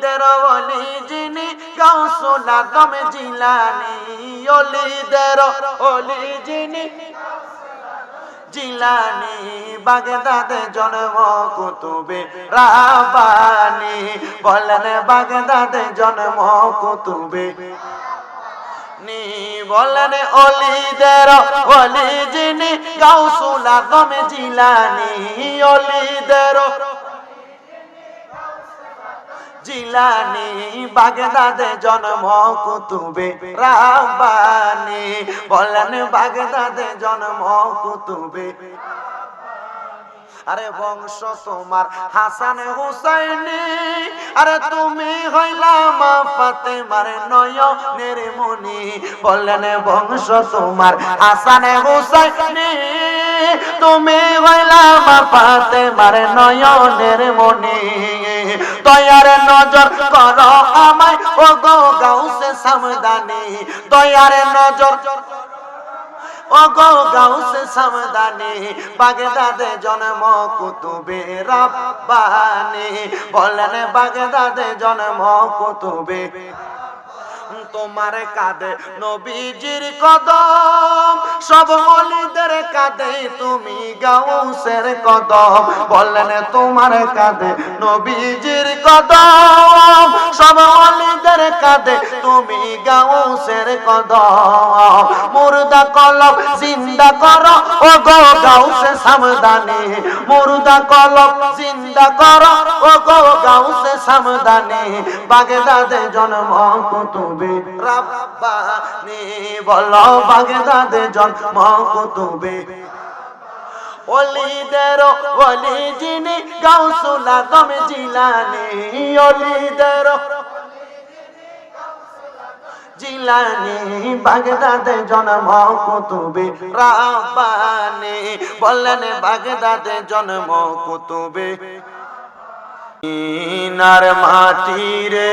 অলিদের অলি যিনি গাউসুল আদম জিলানি, অলিদের অলি যিনি জিলানি, বাগদাদে জন্ম কুতুবে রাবানি, বলেন বাগদাদে জন্ম কুতুবে। নি বলেন অলিদের অলি যিনি গাউসুল আদম জিলানি, অলিদের জিলানি বাগদাদে জন্ম কুতুবে রাব্বানি। বলেন বাগদাদে জন্ম কুতুবে আরে বংশ তোমার হাসান হুসাইনি। আরে তুমি হইলাম ফাতেমার নয়নের মনি। বললেন বংশ তোমার হাসান হুসাইনি। তুমি হইলাম ফাতেমার নয়নের মনি। দয়ার নজর কর আমায়। ও গো গাউসে সামদানি দয়ার নজর ও গো গাউসে সামদানি, বাগদাদে জন্ম কুতুবে রাব্বানি। বলেন বাগদাদে জন্ম কুতুবে তোমার কাঁধে নবীজির কদম, সব অলিদের কাঁধে তুমি গাউসের কদম। বললেন, তোমার কাঁধে নবীজির কদম, সব অলিদের কাঁধে তুমি গাউসের কদম। মুর্দা কলম জিন্দা করো ও গো গাউসে সামদানি। মুর্দা কলম জিন্দা করো ও গো গাউসে সামদানি। বাগদাদে জন্ম কুতুবে রাব্বানি, বলো বাগদাদে জন্ম কুতুবে অলিদের অলি যিনি গাউসুল আদম জিলানি অলিদের জিলানি, বাগদাদে জন্ম কুতুবে রাব্বানি, বললেন বাগদাদে জন্ম কুতুবে মাটি রে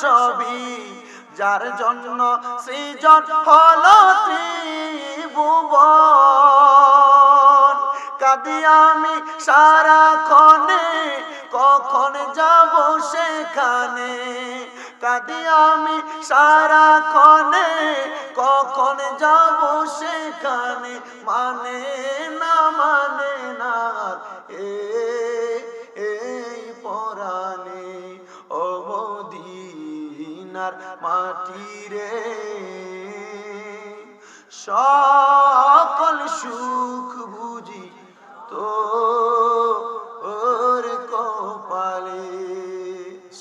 সবই যার জন্য সৃজন হলো ত্রিভুবন। কাঁদি আমি সারাক্ষণে, কখন যাব সেখানে? কাঁদি আমি সারাক্ষণে, কখন যাব সেখানে? মানে না মানে না, এ মদিনার মাটি রে সকল সুখ বুঝি তো ওর কপালে।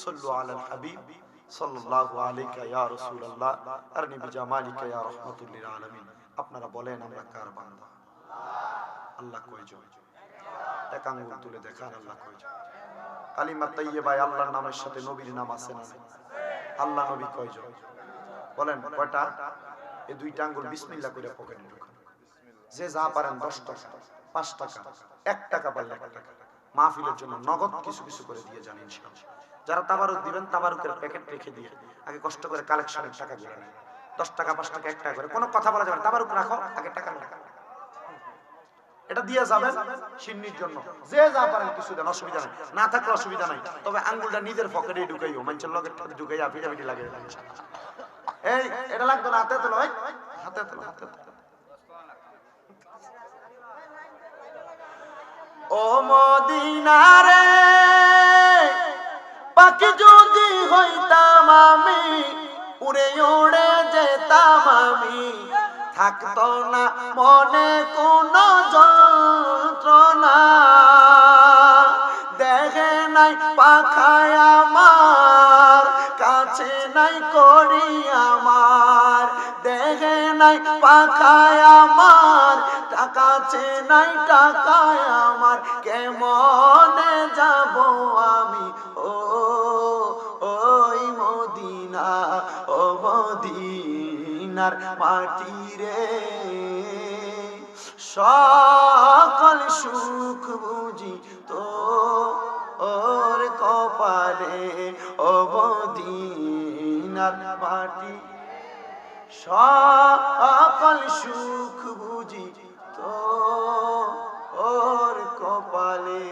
সল্লু আলাল হাবিব, সাল্লাল্লাহু আলাইকা ইয়া রাসূলুল্লাহ। আরনি বিজামালিকা ইয়া রাহমাতুল লিল আলামিন। আপনারা বলেন, আমরা কার বান্দা? আল্লাহ কয়জন? এক তুলে আল্লাহ কালিমা আল্লাহর নামের সাথে নবীর নাম আছে না আল্লাহ নবী বলেন, কয়টা? এই দুইটা আঙ্গুল বিসমিল্লাহ করে পকেটে ঢুকান। যে যা পারেন দশ টাকা, পাঁচ টাকা, এক টাকা পারলে এক টাকা। মাহফিলের জন্য নগদ কিছু কিছু করে দিয়ে ইনশাআল্লাহ। যারা তাবারুক দিবেন তাবারুকের প্যাকেট রেখে দিয়ে আগে কষ্ট করে কালেকশনের টাকা গুলো দশ টাকা, পাঁচ টাকা, এক টাকা করে, কোনো কথা বলা যাবে না। তাবারুক রাখো, আগে টাকা নেন। এটা দিয়ে যাবেন সিন্নির জন্য। যে যা পারেন কিছু দেন, অসুবিধা নাই। না থাকলে অসুবিধা নাই। তবে আঙ্গুলটা নিজের পকেটে ঢুকাইও, মানুষের লগে ঢুকাইয়া পিটাপিটি লাগে। এই, এটা লাগতো না, হাতে তোলো হাতে তোলো, হাতে ও মদিনারে, পাখি যদি হইতাম আমি, উড়ে উড়ে যেতাম আমি। থাকতো না, মনে কোনো যন্ত্রণা। দেখে নাই, পাখায় আমার, কাছে নাই, করি আমার। দেখে নাই, পাখায় আমার টাকা আছে নাই, টাকায় আমার। কেমনে যাব আমি? ও মদিনার মাটি রে। সকল সুখ বুঝি তো ওর কপালে। ও মদিনার মাটি সকল সুখ বুঝি তো ওর কপালে।